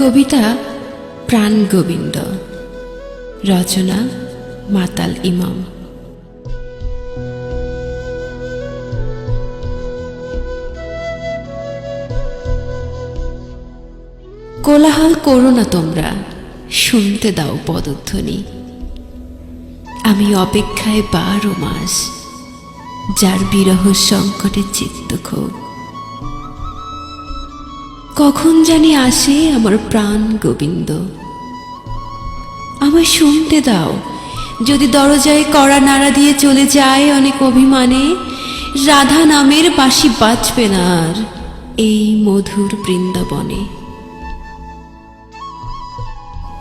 কবিতা প্রাণ গোবিন্দ। রচনা মাতাল ইমাম। কোলাহল করো না তোমরা, শুনতে দাও পদধ্বনি। আমি অপেক্ষায় বারো মাস, যার বিরহ সংকটে চিত্ত ক্ষোভ। কখন জানি আসে আমার প্রাণ গোবিন্দ। আমায় শুনতে দাও, যদি দরজায় কড়া নাড়া দিয়ে চলে যায় অনেক অভিমানে, রাধা নামের বাঁশি বাঁচবে না আর এই মধুর বৃন্দাবনে।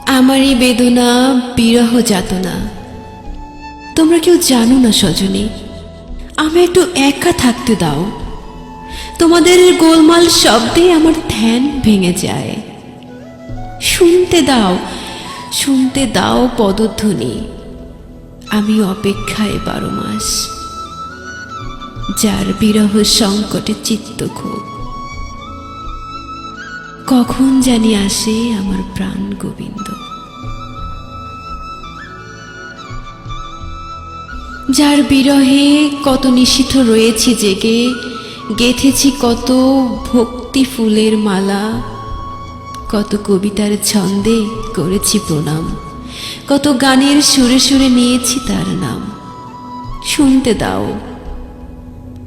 আমারই বেদনা, বিরহ যাতনা। তোমরা কেউ জানো না সজনী আমি একটু একা থাকতে দাও। তোমাদের গোলমাল শব্দে আমার ধ্যান ভেঙে যায়। শুনতে দাও শুনতে দাও পদধ্বনি। আমি অপেক্ষায় বারো মাস। যার বিরহ সংকটে চিত্ত খুব। কখন জানি আসে আমার প্রাণ গোবিন্দ। যার বিরহে কত নিষিদ্ধ রয়েছে জেগে গেথেছি কত ভক্তি ফুলের মালা, কত কবিতার ছন্দে করেছি প্রণাম, কত গানের সুরে সুরে নিয়েছি তার নাম। শুনতে দাও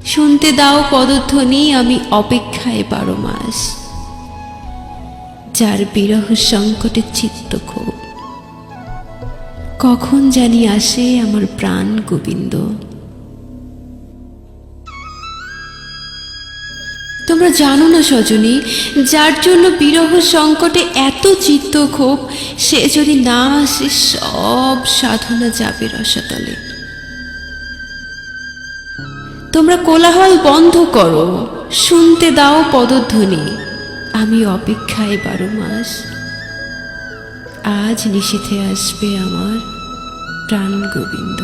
শুনতে দাও পদধ্বনি আমি অপেক্ষায় বারো মাস যার বিরহ সংকটে চিত্ত ক্ষোভ। কখন জানি আসে আমার প্রাণ গোবিন্দ। তোমরা জানো না সজনী, যার জন্য বিরহ সংকটে এত চিত্ত ক্ষোভ, সে যদি না আসে সব সাধনা যাবে রসাতলে। তোমরা কোলাহল বন্ধ করো, শুনতে দাও পদধ্বনি, আমি অপেক্ষায় বারো মাস। আজ নিশীথে আসবে আমার প্রাণ গোবিন্দ।